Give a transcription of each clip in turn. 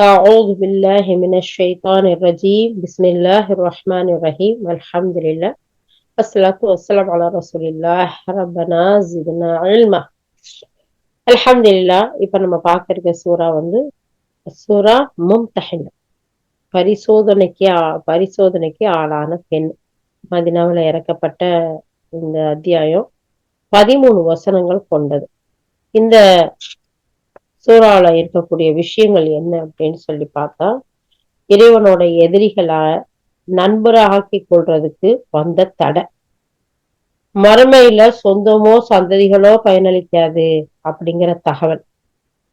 أعوذ بالله من الشيطان الرجيم بسم الله الرحمن الرحيم والحمد لله الصلاة والسلام على رسول الله ربنا زدنا علما الحمد لله இப்ப நம்ம பார்க்க இருக்க சூறா வந்து சூறா மும்தஹின பரிசோதனைக்கு ஆ- பரிசோதனைக்கு ஆளான பெண் மதினாவில் இறக்கப்பட்ட இந்த அத்தியாயம் பதிமூணு வசனங்கள் கொண்டது இந்த சூறால இருக்கக்கூடிய விஷயங்கள் என்ன அப்படின்னு சொல்லி பார்த்தா இறைவனோட எதிரிகளை நண்பராக்கி கொள்றதுக்கு வந்த தடை. மறுமையில சொந்தமோ சந்ததிகளோ பயனளிக்காது அப்படிங்கிற தகவல்.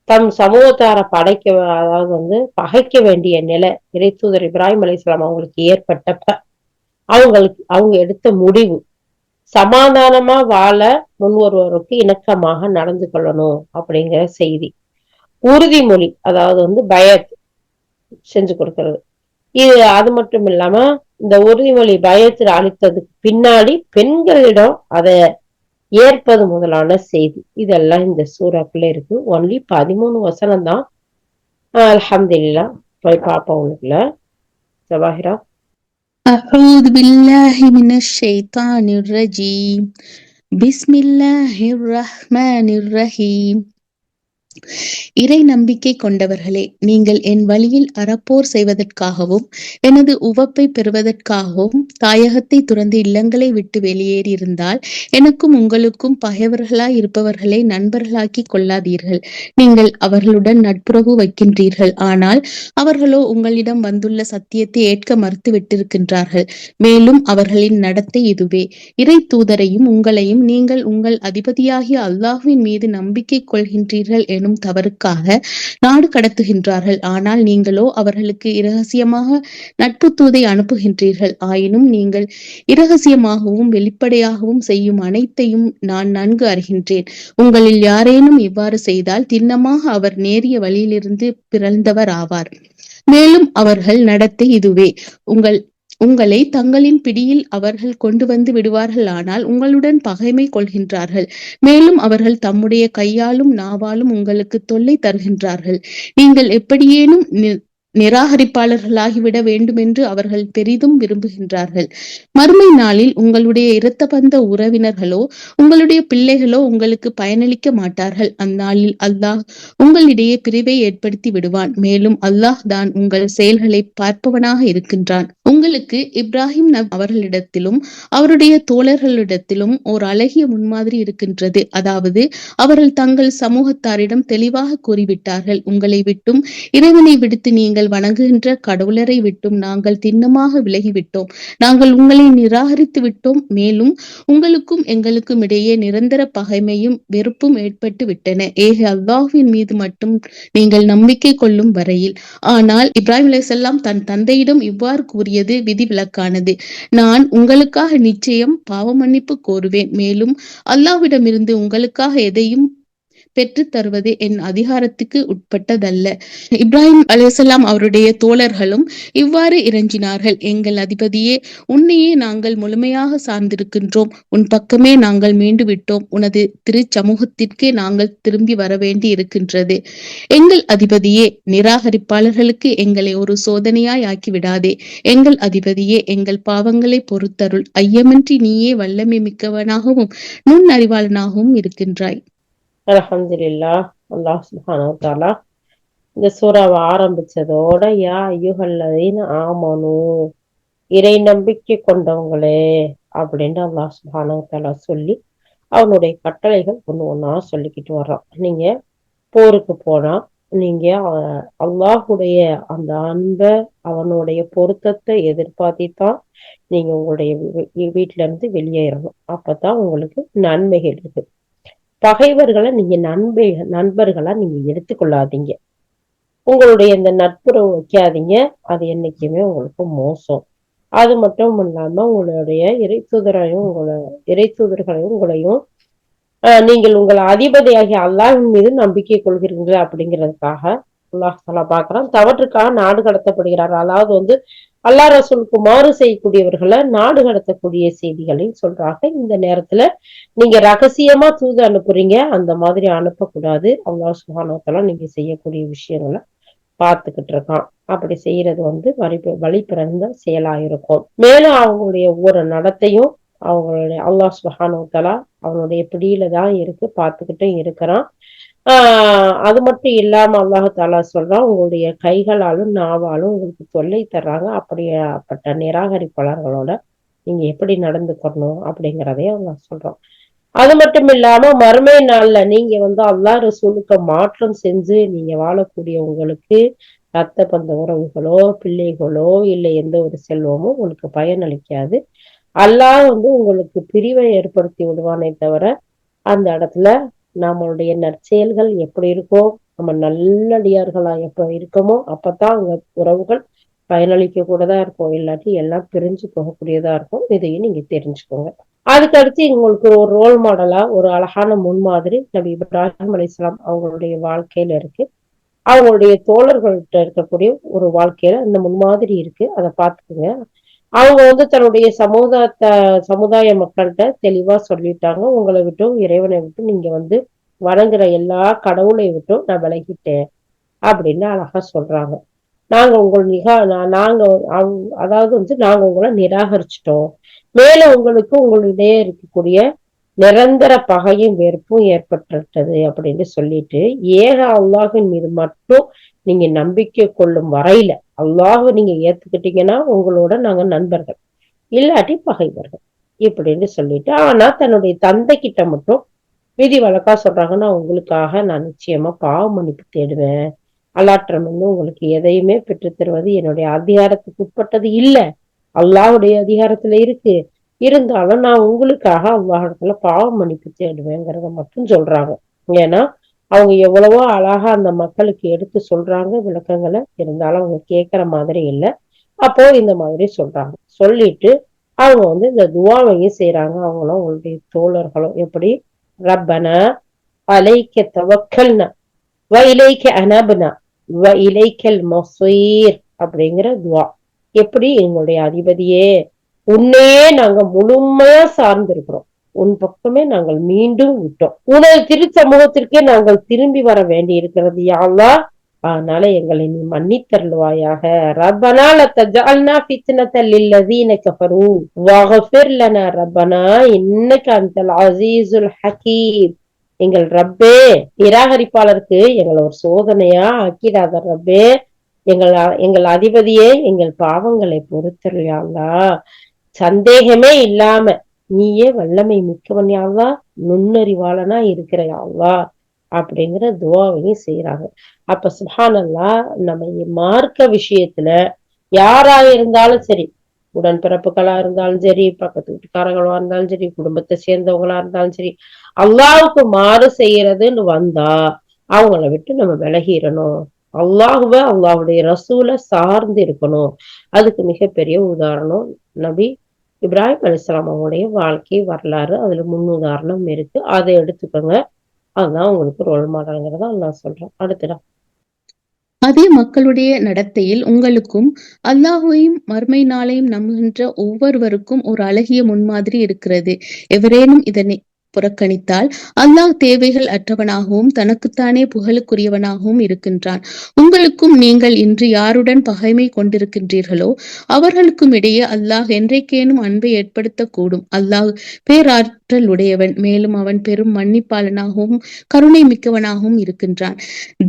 தம் சமூகத்தார படைக்க அதாவது வந்து பகைக்க வேண்டிய நிலை இறைத்தூதர் இப்ராஹிம் அலிஸ்லாம் அவங்களுக்கு ஏற்பட்டப்ப அவங்களுக்கு அவங்க எடுத்த முடிவு சமாதானமா வாழ முன்வருவருக்கு இணக்கமாக நடந்து கொள்ளணும் அப்படிங்கிற செய்தி. உறுதிமொழி அதாவது வந்து பயத் செஞ்சு கொடுக்கிறது இது அது மட்டும் இல்லாம இந்த உறுதிமொழி பயத்தில் அளித்ததுக்கு பின்னாடி பெண்களிடம் அதை ஏற்பது முதலான செய்தி இதெல்லாம் இந்த சூறாக்குள்ள இருக்கு ஒன்லி பதிமூணு வசனம் தான் அல்ஹம்துலில்லா போய் பார்ப்போம் உங்களுக்குள்ள ஜவாஹிரா أعوذ بالله من الشيطان الرجيم بسم الله الرحمن الرحيم இறை நம்பிக்கை கொண்டவர்களே நீங்கள் என் வழியில் அறப்போர் செய்வதற்காகவும் எனது உவப்பை பெறுவதற்காகவும் தாயகத்தை துறந்து இல்லங்களை விட்டு வெளியேறியிருந்தால் எனக்கும் உங்களுக்கும் பகைவர்களாய் இருப்பவர்களை நண்பர்களாக்கி கொள்ளாதீர்கள். நீங்கள் அவர்களுடன் நட்புறவு வைக்கின்றீர்கள். ஆனால் அவர்களோ உங்களிடம் வந்துள்ள சத்தியத்தை ஏற்க மறுத்து விட்டிருக்கின்றார்கள் மேலும் அவர்களின் நடத்தை இதுவே. இறை தூதரையும் உங்களையும் நீங்கள் உங்கள் அதிபதியாகிய அல்லாஹுவின் மீது நம்பிக்கை கொள்கின்றீர்கள் எனும் என்னும் தவறுக்காக நாடு கடத்துகின்றார்கள். ஆனால் நீங்களோ அவர்களுக்கு இரகசியமாக நட்பு தூதை அனுப்புகின்றீர்கள். ஆயினும் நீங்கள் இரகசியமாகவும் வெளிப்படையாகவும் செய்யும் அனைத்தையும் நான் நன்கு அறிகின்றேன். உங்களில் யாரேனும் இவ்வாறு செய்தால் திண்ணமாக அவர் நேரிய வழியிலிருந்து பிறந்தவர் ஆவார் மேலும் அவர்கள் நடத்தை இதுவே. உங்கள் உங்களை தங்களின் பிடியில் அவர்கள் கொண்டு வந்து விடுவார்கள். ஆனால் உங்களுடன் பகைமை கொள்கின்றார்கள். மேலும் அவர்கள் தம்முடைய கையாலும் நாவாலும் உங்களுக்கு தொல்லை தருகின்றார்கள். நீங்கள் எப்படியேனும் நிராகரிப்பாளர்களாகிவிட வேண்டும் என்று அவர்கள் பெரிதும் விரும்புகின்றார்கள். மறுமை நாளில் உங்களுடைய இரத்த பந்த உறவினர்களோ உங்களுடைய பிள்ளைகளோ உங்களுக்கு பயனளிக்க மாட்டார்கள். அந்நாளில் அல்லாஹ் உங்களிடையே பிரிவை ஏற்படுத்தி விடுவான். மேலும் அல்லாஹ் தான் உங்கள் செயல்களை பார்ப்பவனாக இருக்கின்றான். உங்களுக்கு இப்ராஹிம் நப் அவர்களிடத்திலும் அவருடைய தோழர்களிடத்திலும் ஓர் அழகிய முன்மாதிரி இருக்கின்றது. அதாவது அவர்கள் தங்கள் சமூகத்தாரிடம் தெளிவாக கூறிவிட்டார்கள். உங்களை விட்டும் இறைவனை விடுத்து நீங்கள் வணங்குகின்ற கடவுளரை விட்டும் நாங்கள் திண்ணமாக விலகிவிட்டோம். நாங்கள் உங்களை நிராகரித்து விட்டோம். மேலும் உங்களுக்கும் எங்களுக்கும் இடையே நிரந்தர பகைமையும் வெறுப்பும் ஏற்பட்டு விட்டன. ஏக அல்லாஹ்வின் மீது மட்டும் நீங்கள் நம்பிக்கை கொள்ளும் வரையில். ஆனால் இப்ராஹிம் அலிசல்லாம் தன் தந்தையிடம் இவ்வாறு கூறியது விதிவிலக்கானது. நான் உங்களுக்காக நிச்சயம் பாவ மன்னிப்பு கோருவேன். மேலும் அல்லாஹ்விடமிருந்து உங்களுக்காக எதையும் பெற்றுத் தருவது என் அதிகாரத்துக்கு உட்பட்டதல்ல. இப்ராஹிம் அலைஹிஸ்ஸலாம் அவருடைய தோழர்களும் இவ்வாறு இறஞ்சினார்கள் எங்கள் அதிபதியே உன்னையே நாங்கள் முழுமையாக சார்ந்திருக்கின்றோம். உன் பக்கமே நாங்கள் மீண்டு விட்டோம் உனது திரு சமூகத்திற்கே நாங்கள் திரும்பி வர வேண்டி இருக்கின்றது. எங்கள் அதிபதியே நிராகரிப்பாளர்களுக்கு எங்களை ஒரு சோதனையாய் ஆக்கி விடாதே எங்கள் அதிபதியே எங்கள் பாவங்களை பொறுத்தருள். ஐயமின்றி நீயே வல்லமை மிக்கவனாகவும் நுண் அறிவாளனாகவும் இருக்கின்றாய். அலஹம்துல்லா அல்லாஹ் சுப்ஹானஹு தாலா இந்த சூறாவை ஆரம்பிச்சதோட யா ஐயுகல்லதின் ஆமனு இறை நம்பிக்கை கொண்டவங்களே அப்படின்னு அல்லாஹ் சுப்ஹானஹு தாலா சொல்லி அவனுடைய கட்டளைகள் ஒண்ணு ஒன்றா சொல்லிக்கிட்டு வர்றான். நீங்க போருக்கு போனா நீங்க அல்லாஹுடைய அந்த அன்பை அவனுடைய பொருத்தத்தை எதிர்பார்த்தி தான் நீங்க உங்களுடைய வீட்டில இருந்து வெளியேறணும். அப்பதான் உங்களுக்கு நன்மைகள் இருக்கு. பகைவர்களை நீங்க நண்பே நண்பர்களா நீங்க எடுத்துக்கொள்ளாதீங்க. உங்களுடைய இந்த நட்புறவு வைக்காதீங்க. அது என்னைக்குமே உங்களுக்கு மோசம். அது மட்டும் இல்லாம உங்களுடைய இறைத்தூதரையும் உங்களை இறைத்தூதர்களையும் உங்களையும் நீங்கள் உங்கள் அதிபதியாகிய அல்லாஹின் மீது நம்பிக்கை கொள்கிறீர்கள் அப்படிங்கிறதுக்காக அல்லாஹ் சொல்ல பாக்குறான் தவற்றுக்காக நாடு கடத்தப்படுகிறார். அதாவது வந்து அல்லா ரசூலுக்கு மாறு செய்யக்கூடியவர்களை நாடு கடத்தக்கூடிய செய்திகளை சொல்றாங்க. இந்த நேரத்துல நீங்க ரகசியமா தூது அனுப்புறீங்க அந்த மாதிரி அனுப்பக்கூடாது. அல்லா சுகானத்தெல்லாம் நீங்க செய்யக்கூடிய விஷயங்களை பார்த்துக்கிட்டு இருக்கான். அப்படி செய்யறது வந்து வழி வழி பிறந்த செயலாயிருக்கும் மேலும் அவங்களுடைய ஒவ்வொரு நடத்தையும் அவங்களுடைய அல்லாஹ் சுஹானோத்தலா தலா அவனுடைய பிடியில தான் இருக்கு. பார்த்துக்கிட்டும் இருக்கிறான். அது மட்டும் இல்லாம அல்லாஹாலா சொல்றான் உங்களுடைய கைகளாலும் நாவாலும் உங்களுக்கு தொல்லை தர்றாங்க. அப்படியாப்பட்ட நிராகரிப்பாளர்களோட நீங்க எப்படி நடந்துக்கணும் அப்படிங்கிறதையும் அவங்க சொல்றோம் அது மட்டும் இல்லாம மறுமை நாள்ல நீங்க வந்து அல்லாஹ் ரசூலுக்கு மாற்றம் செஞ்சு நீங்க வாழக்கூடிய உங்களுக்கு ரத்த பந்த உறவுகளோ பிள்ளைகளோ இல்லை எந்த ஒரு செல்வமோ உங்களுக்கு பயனளிக்காது அல்லாஹ் வந்து உங்களுக்கு பிரிவை ஏற்படுத்தி விடுவானே தவிர அந்த இடத்துல நம்மளுடைய நற்செயல்கள் எப்படி இருக்கோ நம்ம நல்லடியார்களா எப்ப இருக்கோமோ அப்பதான் அங்க உறவுகள் பயனளிக்க கூடதா இருக்கும். இல்லாட்டி எல்லாம் பிரிஞ்சு போகக்கூடியதா இருக்கும். இதையும் நீங்க தெரிஞ்சுக்கோங்க. அதுக்கடுத்து உங்களுக்கு ஒரு ரோல் மாடலா ஒரு அழகான முன்மாதிரி நபி இப்ராஹிம் அலிஸ்லாம் அவங்களுடைய வாழ்க்கையில இருக்கு. அவங்களுடைய தோழர்கள்ட்ட இருக்கக்கூடிய ஒரு வாழ்க்கையில இந்த முன்மாதிரி இருக்கு. அதை பார்த்துக்குங்க. அவங்க வந்து தன்னுடைய சமுதாயத்தை சமுதாய மக்கள்கிட்ட தெளிவா சொல்லிட்டாங்க. உங்களை விட்டும் இறைவனை விட்டும் நீங்க வந்து வணங்குற எல்லா கடவுளை விட்டும் நான் விலகிட்டேன் அப்படின்னு அழகா சொல்றாங்க. நாங்க உங்கள் நிகா நாங்க அதாவது வந்து நாங்க உங்களை நிராகரிச்சிட்டோம். மேலும் உங்களுக்கு உங்களிடையே இருக்கக்கூடிய நிரந்தர பகையும் வெறுப்பும் ஏற்பட்டுட்டது அப்படின்னு சொல்லிட்டு ஏக அல்லாஹின் மீது மட்டும் நீங்க நம்பிக்கை கொள்ளும் வரையில அல்லாஹ் நீங்க ஏத்துக்கிட்டீங்கன்னா உங்களோட நாங்க நண்பர்கள். இல்லாட்டி பகைவர்கள். இப்படின்னு சொல்லிட்டு ஆனா தன்னுடைய தந்தை கிட்ட மட்டும் விதி வழக்கா சொல்றாங்கன்னா உங்களுக்காக நான் நிச்சயமா பாவ மன்னிப்பு தேடுவேன். அலாற்றம் வந்து உங்களுக்கு எதையுமே பெற்று தருவது என்னுடைய அதிகாரத்துக்கு உட்பட்டது இல்ல. அல்லாஹுடைய அதிகாரத்துல இருக்கு. இருந்தாலும் நான் உங்களுக்காக அல்லாஹிடத்துல பாவ மன்னிப்பு தேடுவேங்கிறத மட்டும் சொல்றாங்க. ஏன்னா அவங்க எவ்வளவோ அழகா அந்த மக்களுக்கு எடுத்து சொல்றாங்க விளக்கங்களை இருந்தாலும் அவங்க கேட்குற மாதிரி இல்லை. அப்போ இந்த மாதிரி சொல்றாங்க. சொல்லிட்டு அவங்க வந்து இந்த துவாவையும் செய்யறாங்க அவங்களும் அவங்களுடைய தோழர்களும். எப்படி? ரப்பனா அலைக்க தவக்கல்னா வ இலைக்க அனபனா வ இலைக்கல் மொசீர் அப்படிங்கிற துவா. எப்படி? எங்களுடைய அதிபதியே உன்னையே நாங்க முழுமையா சார்ந்திருக்கிறோம். உன் பக்கமே நாங்கள் மீண்டும் விட்டோம். உனது திரு சமூகத்திற்கே நாங்கள் திரும்பி வர வேண்டி இருக்கிறது யாவா அதனால எங்களை நீ மன்னித்தருள்வாயாக. ரப்பனா லத்தஜஅல்னா ஃபித்னத்தல் லில்லதீன கஃபரு. வஃபிர் லனா ரப்பனா இன்னக அன்தல் அசீசுல் ஹக்கீப் எங்கள் ரப்பே நிராகரிப்பாளருக்கு எங்களை ஒரு சோதனையா ஆக்கிடாத ரப்பே. எங்கள் எங்கள் அதிபதியே எங்கள் பாவங்களை பொறுத்தருள்யாங்களா சந்தேகமே இல்லாம நீயே வல்லமை மிக்கவன் யாவா நுண்ணறிவாளனா இருக்கிற யாவா அப்படிங்கிற துவாவையும் செய்யறாங்க அப்ப சுஹானல்லா நம்ம மார்க்க விஷயத்துல யாரா இருந்தாலும் சரி உடன்பிறப்புகளா இருந்தாலும் சரி பக்கத்து வீட்டுக்காரங்களா இருந்தாலும் சரி குடும்பத்தை சேர்ந்தவங்களா இருந்தாலும் சரி அல்லாவுக்கு மாறு செய்யறதுன்னு வந்தா அவங்கள விட்டு நம்ம விலகிடணும். அல்லாஹுவ அல்லாஹுடைய ரசூல சார்ந்து இருக்கணும். அதுக்கு மிகப்பெரிய உதாரணம் நபி இப்ராஹிம் அலிஸ்லாம் அவங்களுடைய வாழ்க்கை வரலாறு அதுல முன் உதாரணம் இருக்கு. அதை எடுத்துக்கோங்க. அதுதான் உங்களுக்கு ரோல் மாடல்ங்கிறத நான் சொல்றேன். அடுத்துடா அதே மக்களுடைய நடத்தையில் உங்களுக்கும் அல்லாஹுவையும் மறுமை நாளையும் நம்புகின்ற ஒவ்வொருவருக்கும் ஒரு அழகிய முன்மாதிரி இருக்கிறது. எவரேனும் இதனை புறக்கணித்தால் அல்லாஹ் தேவைகள் அற்றவனாகவும் தனக்குத்தானே புகழுக்குரியவனாகவும் இருக்கின்றான். உங்களுக்கும் நீங்கள் இன்று யாருடன் பகைமை கொண்டிருக்கின்றீர்களோ அவர்களுக்கும் இடையே அல்லாஹ் என்றைக்கேனும் அன்பை ஏற்படுத்தக்கூடும். அல்லாஹ் பேராற்றல் உடையவன் மேலும் அவன் பெரும் மன்னிப்பாளனாகவும் கருணை மிக்கவனாகவும் இருக்கின்றான்.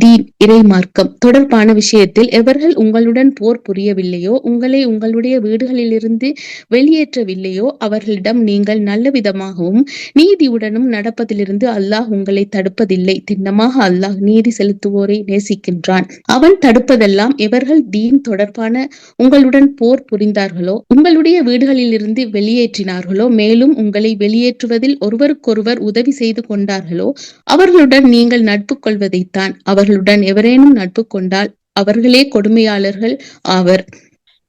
தீன் இறை மார்க்கம் தொடர்பான விஷயத்தில் எவர்கள் உங்களுடன் போர் புரியவில்லையோ உங்களை உங்களுடைய வீடுகளிலிருந்து வெளியேற்றவில்லையோ அவர்களிடம் நீங்கள் நல்ல விதமாகவும் நீதி நீதியுடனும் நடப்பதிலிருந்து அல்லாஹ் உங்களை தடுப்பதில்லை. திண்ணமாக அல்லாஹ் நீதி செலுத்துவோரை நேசிக்கின்றான். அவன் தடுப்பதெல்லாம் எவர்கள் தீன் தொடர்பான உங்களுடன் போர் புரிந்தார்களோ உங்களுடைய வீடுகளிலிருந்து வெளியேற்றினார்களோ மேலும் உங்களை வெளியேற்றுவதில் ஒருவருக்கொருவர் உதவி செய்து கொண்டார்களோ அவர்களுடன் நீங்கள் நட்பு கொள்வதைத்தான். அவர்களுடன் எவரேனும் நட்பு கொண்டால் அவர்களே கொடுமையாளர்கள் ஆவர்.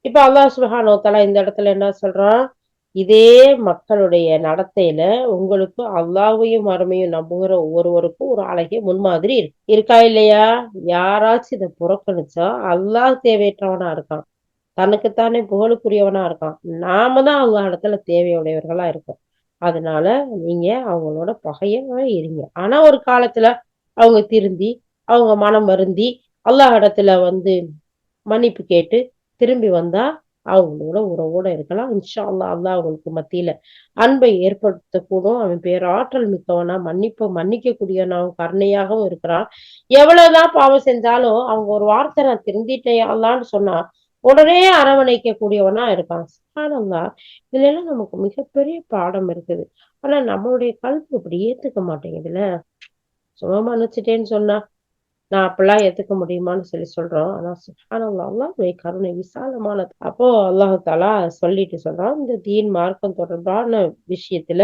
இப்ப அல்லாஹ் சுபஹானோ தலா இந்த இடத்துல என்ன சொல்றான்? இதே மக்களுடைய நடத்தையில உங்களுக்கு அல்லாஹையும் மறுமையும் நம்புகிற ஒவ்வொருவருக்கும் ஒரு அழகிய முன்மாதிரி இருக்கு. இருக்கா இல்லையா? யாராச்சும் இதை புறக்கணிச்சா அல்லாஹ் தேவையற்றவனா இருக்கான். தனக்குத்தானே புகழுக்குரியவனா இருக்கான். நாம தான் அவங்க இடத்துல தேவையுடையவர்களா இருக்கோம். அதனால நீங்க அவங்களோட பகையவே இருங்க ஆனா ஒரு காலத்துல அவங்க திருந்தி அவங்க மனம் வருந்தி அல்லாஹ் இடத்துல வந்து மன்னிப்பு கேட்டு திரும்பி வந்தா அவங்களோட உறவோட இருக்கலாம். இன்ஷா அல்லா அல்லா அவங்களுக்கு மத்தியில அன்பை ஏற்படுத்தக்கூடும். அவன் பேராற்றல் மிக்கவனா மன்னிப்பு மன்னிக்க கூடியவனாவும் கருணையாகவும் இருக்கிறான். எவ்வளவுதான் பாவம் செஞ்சாலும் அவங்க ஒரு வார்த்தை நான் திருந்திட்டேயாலான்னு சொன்னா உடனே அரவணைக்க கூடியவனா இருக்கான். ஆனந்தா இதுல எல்லாம் நமக்கு மிகப்பெரிய பாடம் இருக்குது. ஆனா நம்மளுடைய கல்வி இப்படி ஏத்துக்க மாட்டேங்குதுல சும்மா மன்னிச்சிட்டேன்னு சொன்னா நான் அப்படிலாம் ஏத்துக்க முடியுமான்னு சொல்லி சொல்றோம். ஆனா சுஹானல்லா கருணை விசாலமானது. அப்போ அல்லாஹு தாலா சொல்லிட்டு சொல்றான் இந்த தீன் மார்க்கம் தொடர்பான விஷயத்துல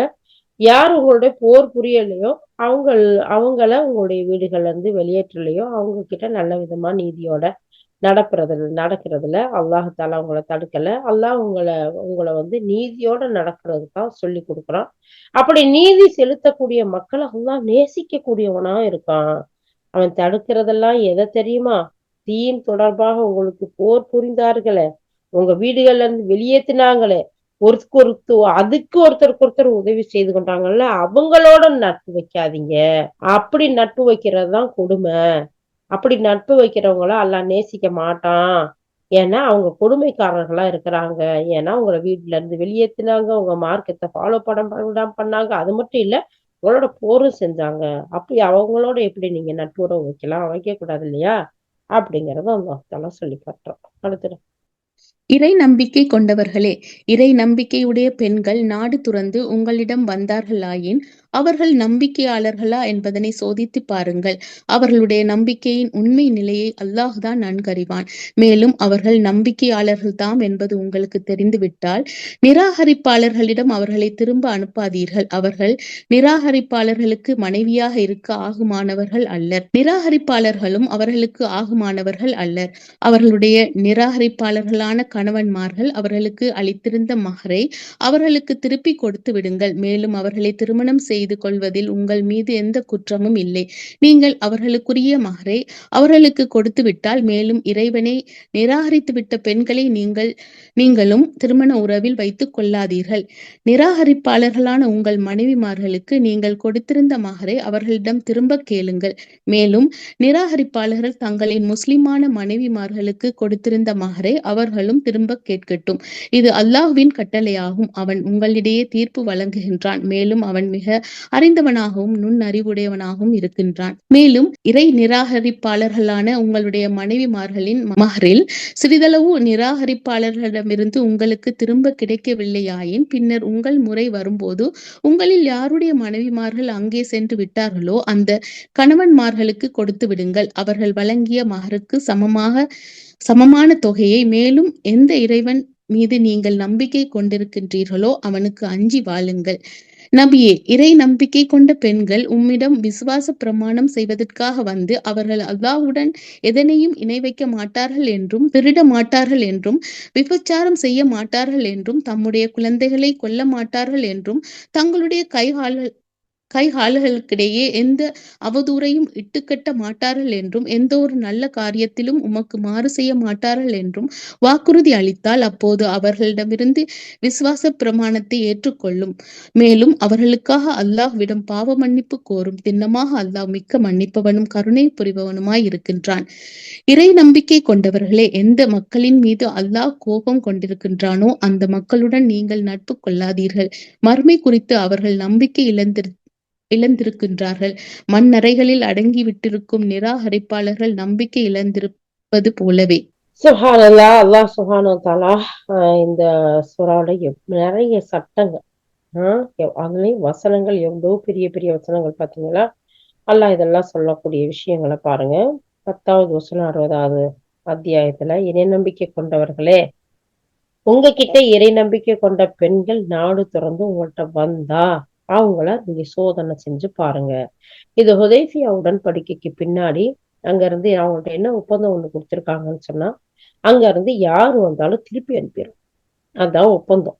யார் உங்களுடைய போர் புரியலையோ அவங்க அவங்கள உங்களுடைய வீடுகள்ல இருந்து வெளியேற்றலையோ அவங்க கிட்ட நல்ல விதமா நீதியோட நடப்புறதுல நடக்கிறதுல அல்லாஹு தாலா உங்களை தடுக்கல. அல்லாஹ் உங்களை உங்களை வந்து நீதியோட நடக்கிறது தான் சொல்லி கொடுக்குறான். அப்படி நீதி செலுத்தக்கூடிய மக்களை அல்லாஹ் நேசிக்கக்கூடியவனா இருக்கான். அவன் தடுக்கிறதெல்லாம் எதை தெரியுமா? தீன் தொடர்பாக உங்களுக்கு போர் புரிந்தார்களே. உங்க வீடுகள்ல இருந்து வெளியேற்றினாங்களே ஒருத்தருக்கு ஒருத்து அதுக்கு ஒருத்தருக்கு ஒருத்தர் உதவி செய்து கொண்டாங்கல்ல அவங்களோட நட்பு வைக்காதீங்க. அப்படி நட்பு வைக்கிறது தான் கொடுமை. அப்படி நட்பு வைக்கிறவங்கள எல்லாம் நேசிக்க மாட்டான். ஏன்னா அவங்க கொடுமைக்காரர்களா இருக்கிறாங்க. ஏன்னா உங்களை வீட்டுல இருந்து வெளியேத்தினாங்க. உங்க மார்க்கத்தை ஃபாலோ பண்ண பண்ணாங்க. அது மட்டும் இல்ல உங்களோட போரும் செஞ்சாங்க. அப்படி அவங்களோட எப்படி நீங்க நட்புறவு வைக்கலாம் வைக்க கூடாது இல்லையா? அப்படிங்கறத அவங்க சொல்லி காட்டுறோம். அடுத்துடும் இறை நம்பிக்கை கொண்டவர்களே இறை நம்பிக்கையுடைய பெண்கள் நாடு துறந்து உங்களிடம் வந்தார்களாயின் அவர்கள் நம்பிக்கையாளர்களா என்பதனை சோதித்து பாருங்கள். அவர்களுடைய நம்பிக்கையின் உண்மை நிலையை அல்லாஹ்தான் நன்கறிவான். மேலும் அவர்கள் நம்பிக்கையாளர்கள் தாம் என்பது உங்களுக்கு தெரிந்துவிட்டால் நிராகரிப்பாளர்களிடம் அவர்களை திரும்ப அனுப்பாதீர்கள். அவர்கள் நிராகரிப்பாளர்களுக்கு மனைவியாக இருக்க ஆகுமானவர்கள் அல்லர். நிராகரிப்பாளர்களும் அவர்களுக்கு ஆகுமானவர்கள் அல்லர். அவர்களுடைய நிராகரிப்பாளர்களான கணவன்மார்கள் அவர்களுக்கு அளித்திருந்த மகரை அவர்களுக்கு திருப்பி கொடுத்து விடுங்கள். மேலும் அவர்களை திருமணம் செய்து செய்து கொள்வதில் உங்கள் மீது எந்த குற்றமும் இல்லை. நீங்கள் அவர்களுக்குரிய மகரை அவர்களுக்கு கொடுத்து விட்டால் மேலும் இறைவனை நிராகரித்து விட்ட பெண்களை நீங்கள் நீங்களும் திருமண உறவில் வைத்துக் கொள்ளாதீர்கள். நிராகரிப்பாளர்களான உங்கள் மனைவிமார்களுக்கு நீங்கள் கொடுத்திருந்த மகரை அவர்களிடம் திரும்ப கேளுங்கள். மேலும் நிராகரிப்பாளர்கள் தங்களின் முஸ்லிமான மனைவிமார்களுக்கு கொடுத்திருந்த மகரை அவர்களும் திரும்ப கேட்கட்டும். இது அல்லாஹுவின் கட்டளையாகும். அவன் உங்களிடையே தீர்ப்பு வழங்குகின்றான். மேலும் அவன் மிக அறிந்தவனாகவும் நுண்ணறிவுடையவனாகவும் இருக்கின்றான். மேலும் இறை நிராகரிப்பாளர்களான உங்களுடைய மனைவிமார்களின் மகரில் சிறிதளவு நிராகரிப்பாளர்களிடமிருந்து உங்களுக்கு திரும்ப கிடைக்கவில்லையாயின் பின்னர் உங்கள் முறை வரும்போது உங்களில் யாருடைய மனைவிமார்கள் அங்கே சென்று விட்டார்களோ அந்த கணவன்மார்களுக்கு கொடுத்து விடுங்கள். அவர்கள் வழங்கிய மகருக்கு சமமாக சமமான தொகையை மேலும் எந்த இறைவன் மீது நீங்கள் நம்பிக்கை கொண்டிருக்கின்றீர்களோ அவனுக்கு அஞ்சி வாழுங்கள். நபியே இறை நம்பிக்கை கொண்ட பெண்கள் உம்மிடம் விசுவாச பிரமாணம் செய்வதற்காக வந்து அவர்கள் அல்லாஹுடன் எதனையும் இணை வைக்க மாட்டார்கள் என்றும் திருட மாட்டார்கள் என்றும் விபச்சாரம் செய்ய மாட்டார்கள் என்றும் தம்முடைய குழந்தைகளை கொல்ல மாட்டார்கள் என்றும் தங்களுடைய கைகால்கள் கைகால்களுக்கிடையே எந்த அவதூறையும் இட்டுக்கட்ட மாட்டார்கள் என்றும் எந்த ஒரு நல்ல காரியத்திலும் உமக்கு மாறு செய்ய மாட்டார்கள் என்றும் வாக்குறுதி அளித்தால் அப்போது அவர்களிடமிருந்து விசுவாச பிரமாணத்தை ஏற்றுக்கொள்ளும். மேலும் அவர்களுக்காக அல்லாஹ்விடம் பாவ மன்னிப்பு கோரும் திண்ணமாக அல்லாஹ் மிக்க மன்னிப்பவனும் கருணை புரிபவனுமாய் இருக்கின்றான். இறை நம்பிக்கை கொண்டவர்களே எந்த மக்களின் மீது அல்லாஹ் கோபம் கொண்டிருக்கின்றானோ அந்த மக்களுடன் நீங்கள் நட்பு கொள்ளாதீர்கள். மறுமை குறித்து அவர்கள் நம்பிக்கை இழந்திரு இழந்திருக்கின்றார்கள். மண்ணறைகளில் அடங்கி விட்டிருக்கும் நிராகரிப்பாளர்கள் நம்பிக்கை இழந்திருப்பது போலவே. சுஹானல்லா அல்லாஹ் சுஹானோ தாலா இந்த சுறாவுடைய நிறைய சட்டங்கள் அதுலேயும் வசனங்கள் எவ்வளவு பெரிய பெரிய வசனங்கள் பாத்தீங்களா? அல்லாஹ் இதெல்லாம் சொல்லக்கூடிய விஷயங்களை பாருங்க. பத்தாவது வசனம் அறுபதாவது அத்தியாயத்துல இறை நம்பிக்கை கொண்டவர்களே உங்ககிட்ட இறை நம்பிக்கை கொண்ட பெண்கள் நாடு திறந்து உங்கள்கிட்ட வந்தா அவங்கள நீங்க சோதனை செஞ்சு பாருங்க. இது ஹுதைஃபியா உடன்படிக்கைக்கு பின்னாடி அங்க இருந்து அவங்கள்ட்ட என்ன ஒப்பந்தம் ஒண்ணு கொடுத்துருக்காங்கன்னு சொன்னா அங்க இருந்து யாரு வந்தாலும் திருப்பி அனுப்பிடும் அதான் ஒப்பந்தம்.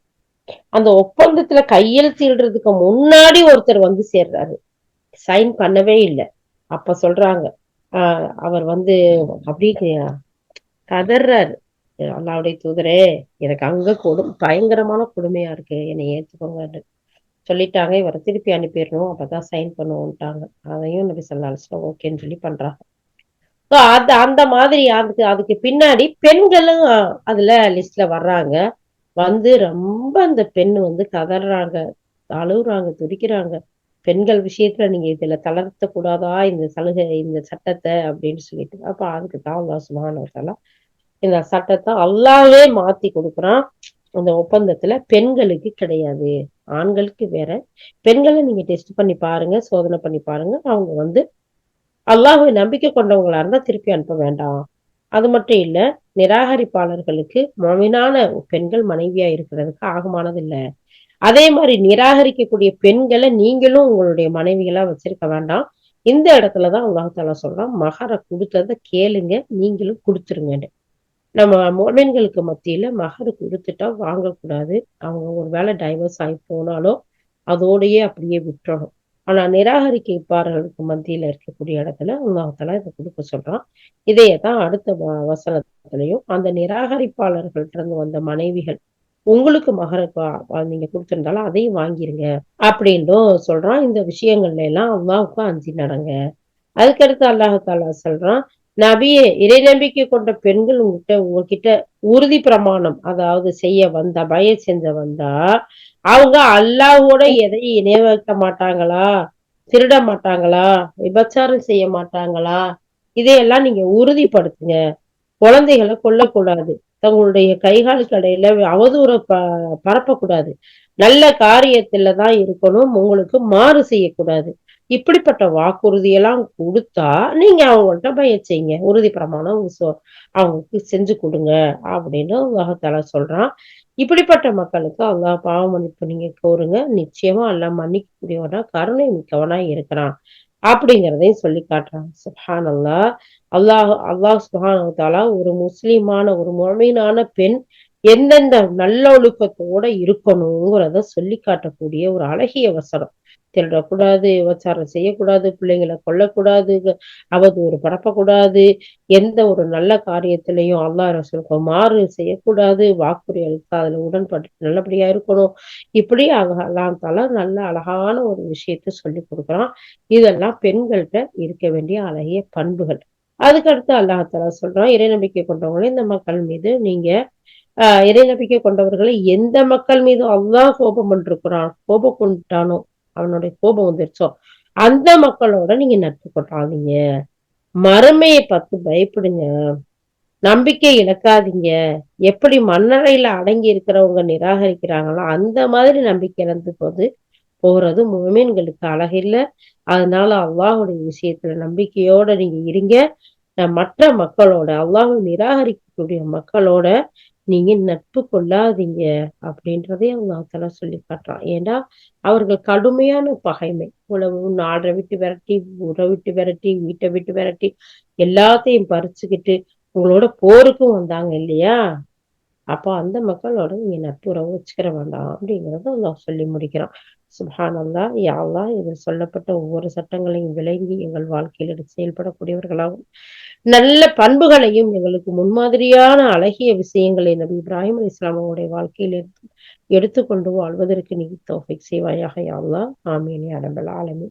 அந்த ஒப்பந்தத்துல கையெழுத்திடுறதுக்கு முன்னாடி ஒருத்தர் வந்து சேர்றாரு. சைன் பண்ணவே இல்லை. அப்ப சொல்றாங்க ஆஹ் அவர் வந்து அப்படி கதர்றாரு. அல்லாவுடைய தூதரே எனக்கு அங்க கொடும் பயங்கரமான கொடுமையா இருக்கு. என்னை ஏத்துக்கோங்க சொல்லிட்டாங்க இவரை திருப்பி அனுப்பிடணும் அப்பதான் சைன் பண்ணுவோம்ட்டாங்க. அதையும் நபி சொல்லாலும் ஓகேன்னு சொல்லி பண்றாங்க. அது அந்த மாதிரி அதுக்கு அதுக்கு பின்னாடி பெண்களும் அதுல லிஸ்ட்ல வர்றாங்க. வந்து ரொம்ப அந்த பெண் வந்து கதறாங்க அழுகுறாங்க துடிக்கிறாங்க. பெண்கள் விஷயத்துல நீங்க இதுல தளர்த்த கூடாதா இந்த சலுகை இந்த சட்டத்தை அப்படின்னு சொல்லிட்டு. அப்ப அதுக்கு தான் அல்லா சுபான இந்த சட்டத்தை அல்லாவே மாத்தி கொடுக்குறான். அந்த ஒப்பந்தத்துல பெண்களுக்கு கிடையாது. ஆண்களுக்கு வேற. பெண்களை நீங்க டெஸ்ட் பண்ணி பாருங்க சோதனை பண்ணி பாருங்க. அவங்க வந்து அல்லாஹுவை நம்பிக்கை கொண்டவங்களா இருந்தா திருப்பி அனுப்ப வேண்டாம். அது மட்டும் இல்ல நிராகரிப்பாளர்களுக்கு மொமினான பெண்கள் மனைவியா இருக்கிறதுக்கு ஆகமானது இல்ல. அதே மாதிரி நிராகரிக்கக்கூடிய பெண்களை நீங்களும் உங்களுடைய மனைவிகளா வச்சிருக்க வேண்டாம். இந்த இடத்துலதான் அல்லாஹால சொல்றான் மகர கொடுத்தத கேளுங்க நீங்களும் கொடுத்துருங்கன்னு. நம்ம மோமென்களுக்கு மத்தியில மகர் கொடுத்துட்டா வாங்கக்கூடாது. அவங்க ஒரு வேலை டைவர்ஸ் ஆகி போனாலும் அதோடையே அப்படியே விட்டுறணும். ஆனா நிராகரிக்கப்பாளர்களுக்கு மத்தியில இருக்கக்கூடிய இடத்துல அல்லாஹால இதை கொடுக்க சொல்றான். இதையே தான் அடுத்த வசனத்திலையும் அந்த நிராகரிப்பாளர்கள்ட்ட இருந்து வந்த மனைவிகள் உங்களுக்கு மகர நீங்க கொடுத்துருந்தாலும் அதையும் வாங்கிருங்க அப்படின்ட்டும் சொல்றான். இந்த விஷயங்கள்ல எல்லாம் அல்லாவுக்கு அஞ்சு நடங்க. அதுக்கடுத்து அல்லாஹாலா சொல்றான் நபியே இறை நம்பிக்கை கொண்ட பெண்கள் உங்ககிட்ட உங்ககிட்ட உறுதி பிரமாணம் அதாவது செய்ய வந்தா பய செஞ்ச வந்தா அவங்க அல்லாவோட எதையும் இணைய வைக்க மாட்டாங்களா? திருட மாட்டாங்களா? விபச்சாரம் செய்ய மாட்டாங்களா? இதையெல்லாம் நீங்க உறுதிப்படுத்துங்க. குழந்தைகளை கொல்லக்கூடாது. தங்களுடைய கைகால் கடையில அவதூற ப பரப்பக்கூடாது. நல்ல காரியத்துல தான் இருக்கணும். உங்களுக்கு மாறு செய்யக்கூடாது. இப்படிப்பட்ட வாக்குறுதியெல்லாம் கொடுத்தா நீங்க அவங்கள்ட்ட பய செய்யுங்க. உறுதி பிரமாணம் அவங்களுக்கு செஞ்சு கொடுங்க அப்படின்னு அல்லாஹால சொல்றான். இப்படிப்பட்ட மக்களுக்கு அல்லாஹ் பாவ மன்னிப்பு நீங்க கோருங்க. நிச்சயமா எல்லாம் மன்னிக்கக்கூடியவனா கருணை மிக்கவனா இருக்கிறான் அப்படிங்கிறதையும் சொல்லி காட்டுறான். சுஹான் அல்லா அல்லாஹ் அல்லாஹ் சுஹான் ஒரு முஸ்லீமான ஒரு முழுமையான பெண் எந்தெந்த நல்ல ஒழுக்கத்தோட இருக்கணுங்கிறத சொல்லி காட்டக்கூடிய ஒரு அழகிய வசனம். திருடக்கூடாது விபச்சாரம் செய்யக்கூடாது பிள்ளைங்களை கொல்லக்கூடாது அவதூறு பரப்பக்கூடாது எந்த ஒரு நல்ல காரியத்திலையும் அல்லா ரசூலுக்கு மாறு செய்யக்கூடாது வாக்குறுதி அளித்து அதுல உடன்பட்டு நல்லபடியா இருக்கணும். இப்படி அல்லாம் தலா நல்ல அழகான ஒரு விஷயத்த சொல்லி கொடுக்குறான். இதெல்லாம் பெண்கள்கிட்ட இருக்க வேண்டிய அழகிய பண்புகள். அதுக்கடுத்து அல்லாஹாலா சொல்றான் இறை நம்பிக்கை கொண்டவங்களே இந்த மக்கள் மீது நீங்க ஆஹ் இறை நம்பிக்கை கொண்டவர்களை எந்த மக்கள் மீது அல்லாஹ் கோபம் கொண்டிருக்கிறான் கோபம் கொண்டுட்டானோ அவனுடைய கோபம் வந்துருச்சோ அந்த மக்களோட நீங்க நட்பு கொட்டாதீங்க. மறுமையை பார்த்து பயப்படுங்க. நம்பிக்கை இழக்காதீங்க. எப்படி மன்னரையில அடங்கி இருக்கிறவங்க நிராகரிக்கிறாங்களோ அந்த மாதிரி நம்பிக்கை இழந்து போது போறது முகமீன்களுக்கு அழகில்லை. அதனால அல்லாஹுடைய விஷயத்துல நம்பிக்கையோட நீங்க இருங்க. மற்ற மக்களோட அல்லாஹ் நிராகரிக்கக்கூடிய மக்களோட நீங்க நட்பு கொள்ளாதீங்க அப்படின்றதே அவங்க அதெல்லாம் சொல்லி காட்டுறான். ஏன்னா அவர்கள் கடுமையான பகைமை. உழவு நாடை விட்டு விரட்டி உரை விட்டு விரட்டி வீட்டை விட்டு விரட்டி எல்லாத்தையும் பறிச்சுக்கிட்டு உங்களோட போருக்கும் வந்தாங்க இல்லையா? அப்போ அந்த மக்களோட நீங்க நட்புறவு வச்சுக்கிற வேண்டாம் அப்படிங்கறத அவங்க சொல்லி முடிக்கிறான் சுபானந்தா யாவா யாழ்லா இதில் சொல்லப்பட்ட ஒவ்வொரு சட்டங்களையும் விளங்கி எங்கள் வாழ்க்கையில் செயல்படக்கூடியவர்களாகும் நல்ல பண்புகளையும் எங்களுக்கு முன்மாதிரியான அழகிய விஷயங்களை நபி இப்ராஹிம் அலி இஸ்லாமுடைய வாழ்க்கையில் எடுத்து எடுத்துக்கொண்டு வாழ்வதற்கு நீ தோஃபிக் செய்வாயாக யாழ்லா ஆமீனி அடம்பல் ஆலமி